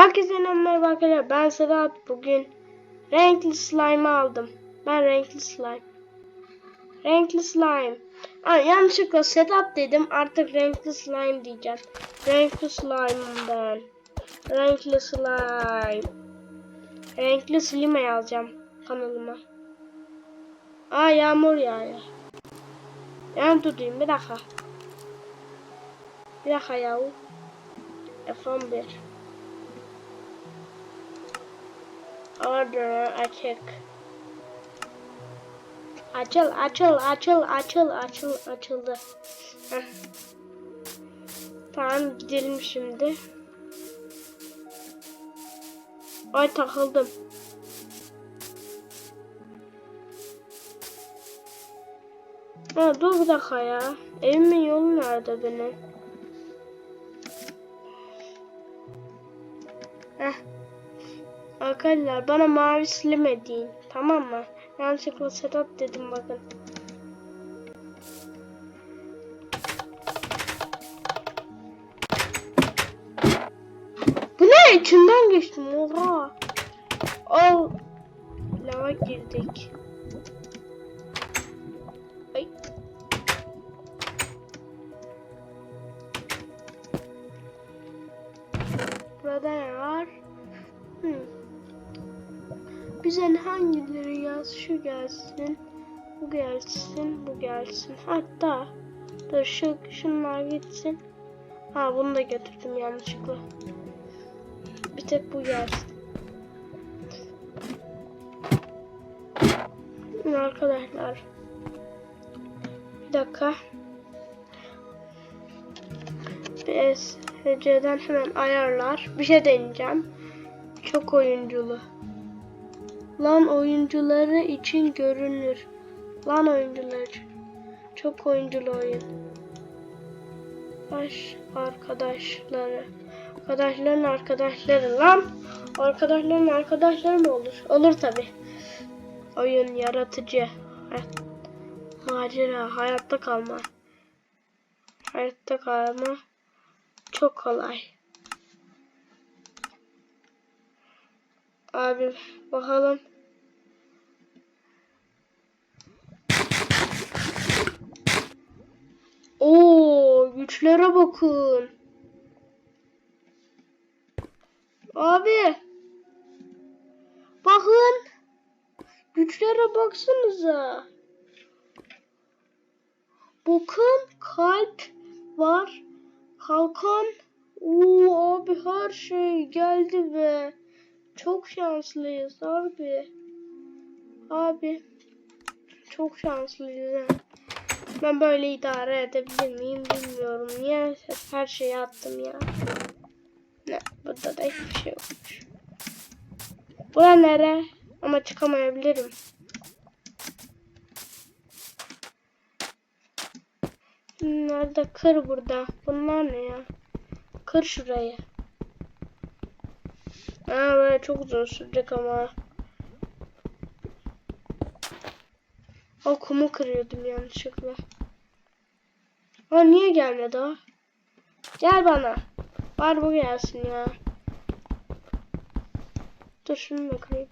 Herkese merhaba arkadaşlar. Ben Sedat. Bugün renkli slime aldım. Ben renkli slime. Renkli slime. Aa, yanlışlıkla Sedat dedim. Artık renkli slime diyeceğim. Renkli slime'ım ben. Renkli slime. Renkli slime yazacağım kanalıma. Aa yağmur yağıyor. Yani tutayım bir dakika. Bir dakika yahu. F11. Order açık. Açıl açıl açıl açıl açıl açıldı. Heh. Tamam gidelim şimdi. Ay takıldım. Ha, dur bir dakika ya. Evimin yolu nerede benim? Heh. Arkadaşlar bana mavi silme deyin. Tamam mı? Yanlışlıkla Sedat dedim bakın. Bu ne? İçinden geçtim. Oha. Al. Lava girdik. Ay. Burada ne var? Bize hangileri yaz? Şu gelsin. Bu gelsin. Bu gelsin. Hatta dur şu şunlar gitsin. Ha bunu da götürdüm yanlışlıkla. Bir tek bu gelsin. Arkadaşlar. Bir dakika. BSC'den hemen ayarlar. Bir şey deneyeceğim. Çok oyunculu. Lan oyuncuları için görünür. Lan oyuncular. Çok oyunculu oyun. Baş arkadaşları. Arkadaşların arkadaşları lan. Arkadaşların arkadaşları mı olur? Olur tabi. Oyun yaratıcı. Hayat, macera, hayatta kalma. Hayatta kalma çok kolay. Abi bakalım. Güçlere bakın. Abi. Bakın. Güçlere baksanıza. Bakın kalp var. Kalkan. Oo abi her şey geldi be. Çok şanslıyız abi. Abi. Çok şanslıyız. ha. Ben böyle idare edebilir miyim bilmiyorum. Niye her şeyi attım ya. Ne burada da hiçbir şey yokmuş. Bura nere? Ama çıkamayabilirim. Nerede kır burada. Bunlar ne ya? Kır şurayı. Aa böyle çok uzun sürecek ama. O kumu kırıyordum yanlışlıkla. Aa niye gelmedi o? Gel bana. Var bu gelsin ya. Dur şunu da kırayım.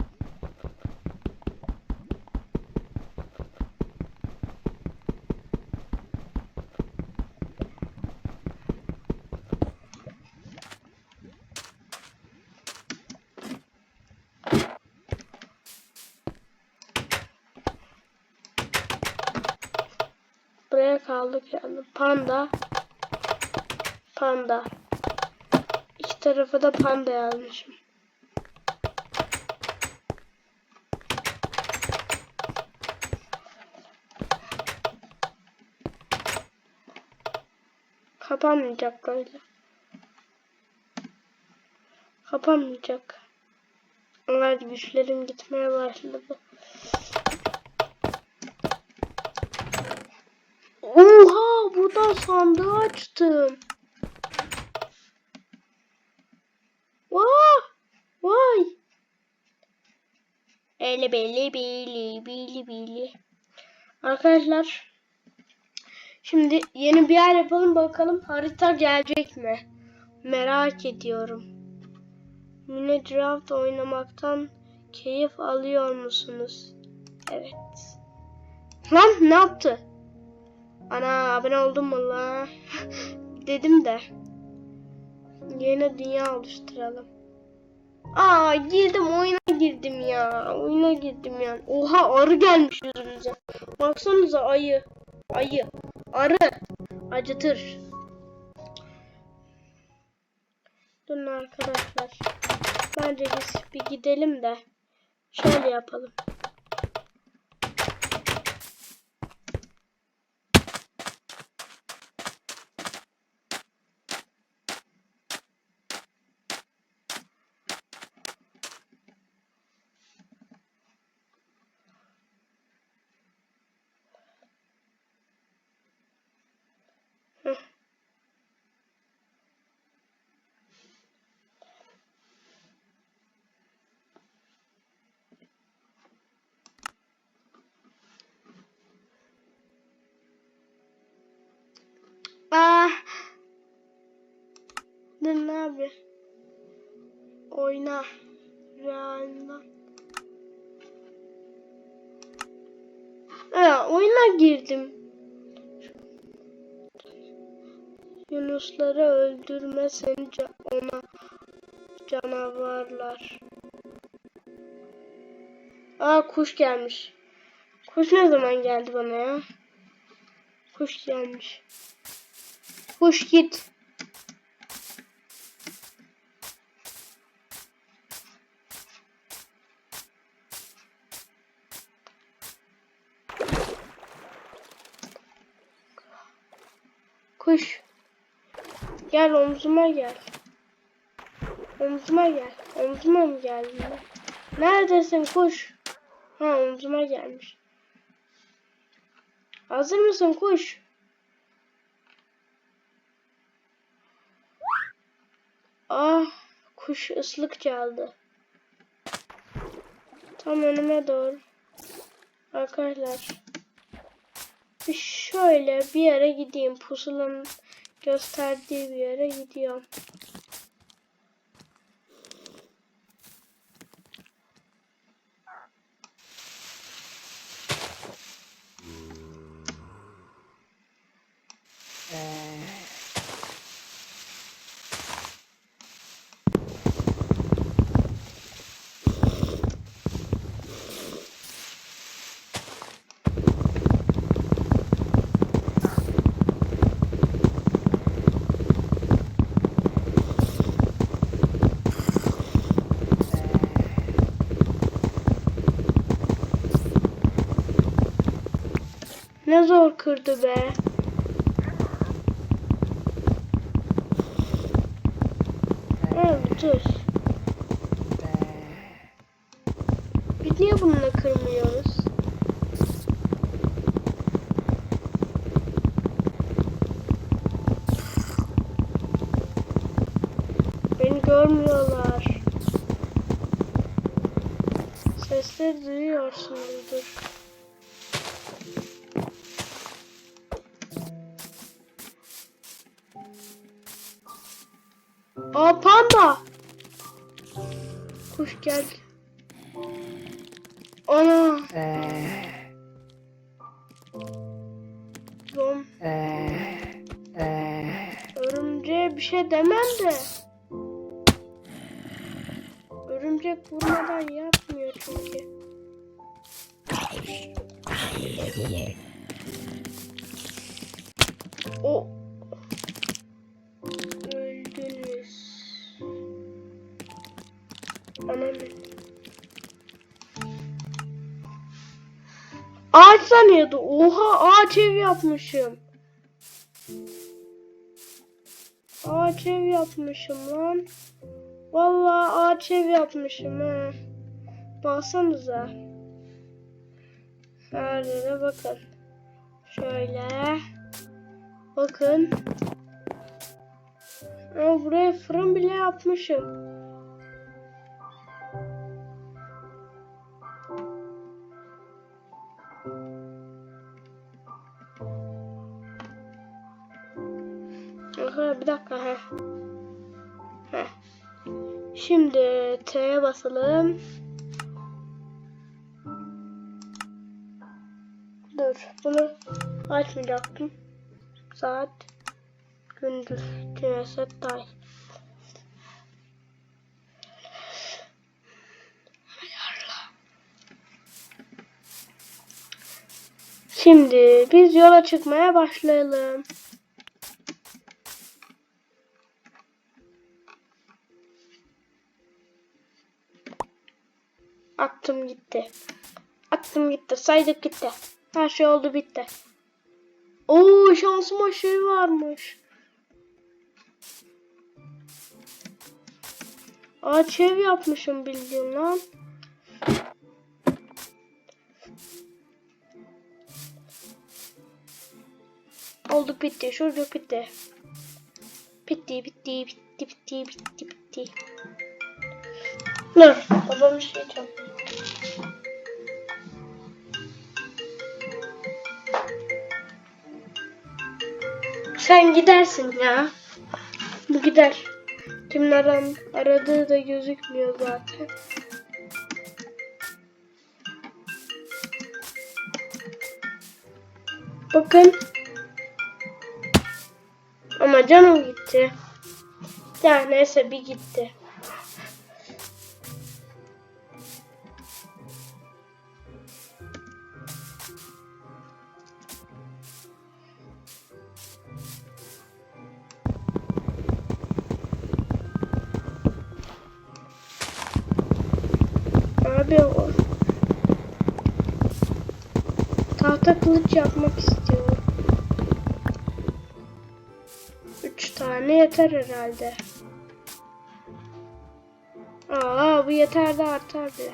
Buraya kaldık yani. Panda. Panda. İki tarafa da panda yazmışım. Kapanmayacak böyle. Kapanmayacak. Evet güçlerim gitmeye başladı. Buradan sandığı açtım. Vay! Vay! Eli belli bili bili bili. Arkadaşlar şimdi yeni bir yer yapalım bakalım harita gelecek mi? Merak ediyorum. Minecraft oynamaktan keyif alıyor musunuz? Evet. Lan ne yaptı? Ana abone oldum mu la? Dedim de. Yeni dünya oluşturalım. Aa girdim oyuna girdim ya. Oyuna girdim ya. Oha arı gelmiş yüzümüze. Baksanıza ayı. Ayı. Arı. Acıtır. Durun arkadaşlar. Bence biz bir gidelim de şöyle yapalım. Heh. Ah. Ne abi? Oyna. Realdan. Ha, oyuna girdim. Yunusları öldürme seni ca- ona canavarlar. Aa kuş gelmiş. Kuş ne zaman geldi bana ya? Kuş gelmiş. Kuş git. Kuş. Gel omzuma gel. Omzuma gel. Omzuma mı geldin? Neredesin kuş? Ha omzuma gelmiş. Hazır mısın kuş? Ah kuş ıslık çaldı. Tam önüme doğru. Arkadaşlar. Şöyle bir yere gideyim. Pusulanın gösterdiği bir yere gidiyorum. Zor kırdı be. Evet dur. Biz niye bununla kırmıyoruz? Beni görmüyorlar. Sesleri duyuyorsunuzdur. Gel. Ana. Zom. Örümceğe bir şey demem de. Örümcek vurmadan yapmıyor çünkü. Ağaç sanıyordu. Oha ağaç ev yapmışım. Ağaç ev yapmışım lan. Vallahi ağaç ev yapmışım ha. Baksanıza. Her yere bakın. Şöyle. Bakın. Aa, buraya fırın bile yapmışım. Şimdi T'ye basalım. Dur bunu açmayacaktım. Saat gündüz güneşe day. Şimdi biz yola çıkmaya başlayalım. Attım gitti. Attım gitti. Saydık gitti. Her şey oldu bitti. Oo şansıma şey varmış. Ağaç ev yapmışım bildiğin lan. Oldu bitti. Şurada bitti. Bitti bitti bitti bitti bitti bitti. Dur. Babam şey diyeceğim. Sen gidersin ya. Bu gider. Kimin aran, aradığı da gözükmüyor zaten. Bakın. Ama canım gitti. Ya neyse bir gitti. Tahta kılıç yapmak istiyorum. Üç tane yeter herhalde. Aa bu yeter de artar bile.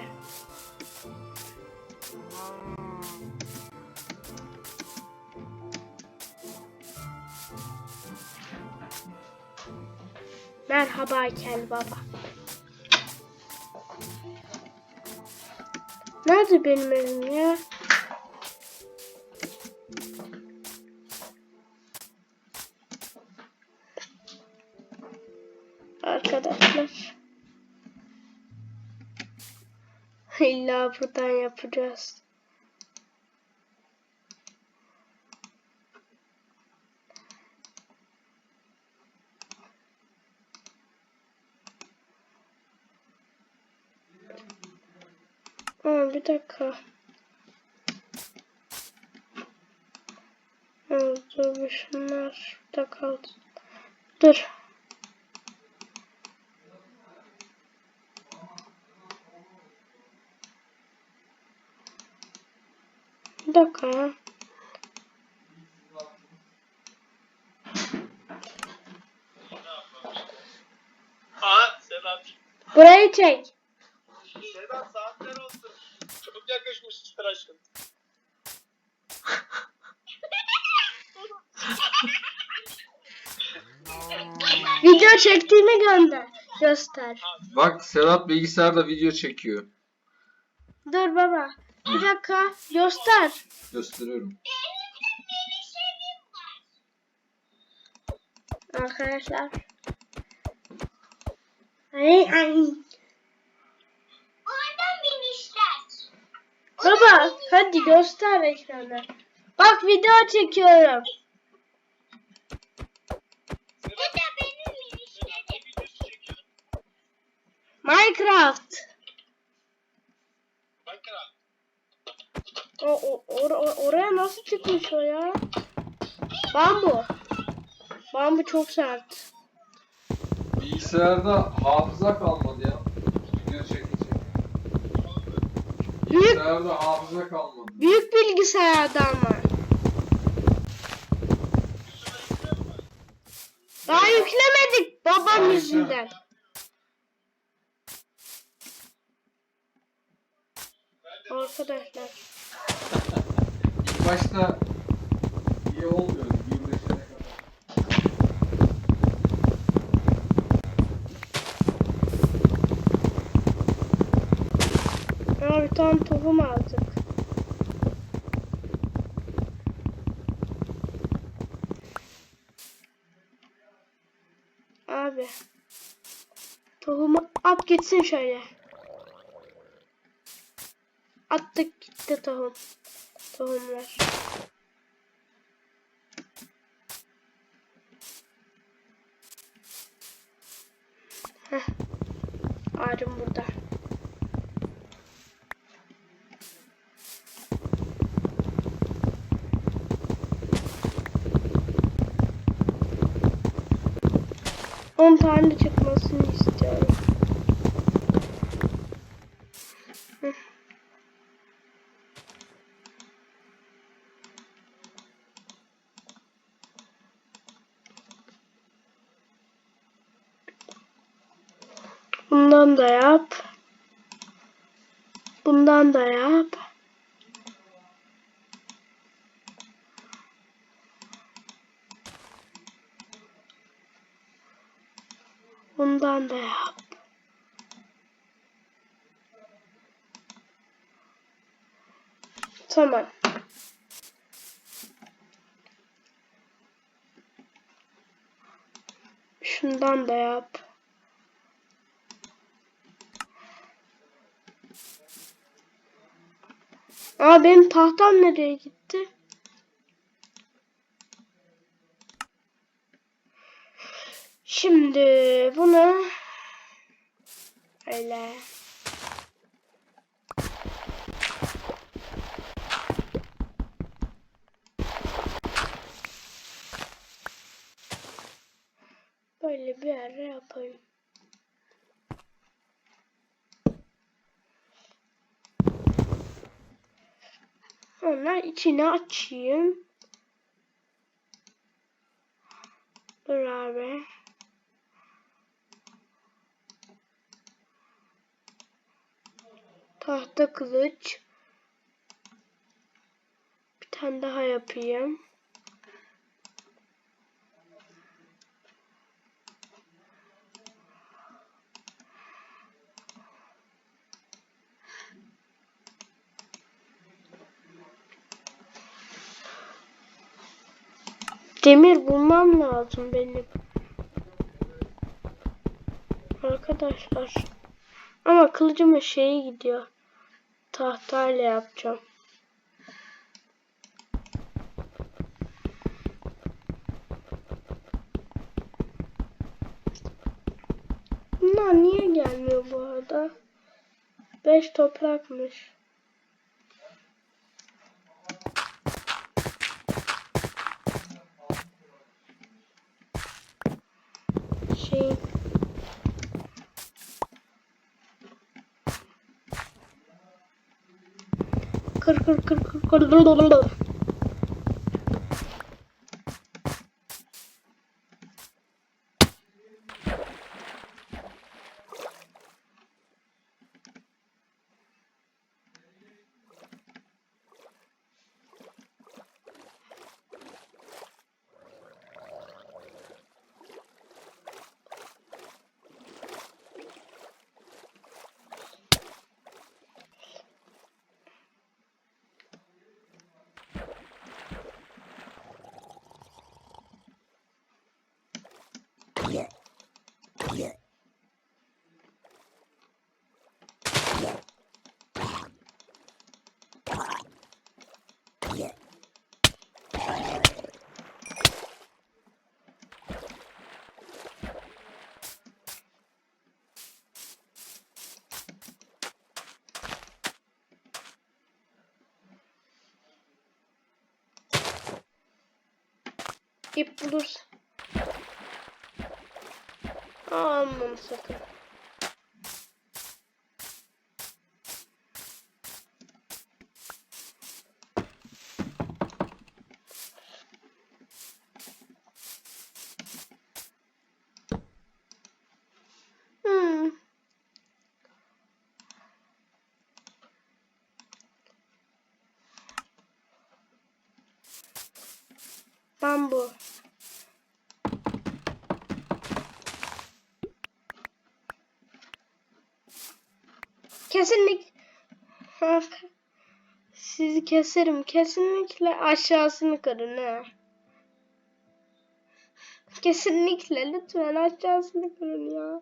Merhaba Kel Baba. Nerede benim evim ya? İlla buradan yapacağız. Aa, bir dakika. Dur şunlar şurada kaldı. Dur. Dakika ya. Ha Sedat. Burayı çek. Sedat saatler olsun. Çok yakışmıştır aşkım. Video çektiğimi gönder. Göster. Bak Serhat bilgisayarda video çekiyor. Dur baba. Bir dakika. Göster. Gösteriyorum. Arkadaşlar. Ay ay. Oradan binmişler. Baba hadi göster ekranda. Bak video çekiyorum. Bu da benim minişlerim. Minecraft. Bakın O, o, or- or- oraya nasıl çıkmış o ya? Bambu. Bambu çok sert. Bilgisayarda hafıza kalmadı ya. Çekecek. Büyük Bilgisayarda hafıza kalmadı. büyük bilgisayarda ama. Daha yüklemedik babam yüzünden. Arkadaşlar. İlk başta iyi olmuyordu. Birleşene kadar. Ama bir tane tohum aldık. Abi. Tohumu at gitsin şöyle. Gitti tohum. Tohumlar. Heh. Ağacım burada. On tane çıkmasını istiyorum. Heh. Bundan da yap. Bundan da yap. Bundan da yap. Tamam. Şundan da yap. Aa benim tahtam nereye gitti? Şimdi bunu öyle böyle bir yere yapayım. Sonra içine açayım. Dur abi. Tahta kılıç. Bir tane daha yapayım. Demir bulmam lazım benim. Arkadaşlar. Ama kılıcımın şeyi gidiyor. Tahtayla yapacağım. Bunlar niye gelmiyor bu arada? 5 toprakmış. Şey Kır kır kır kır kır. İp bulursun. Almam sakın. Bambu. Kesinlik sizi keserim. Kesinlikle aşağısını kırın ha. Kesinlikle lütfen aşağısını kırın ya.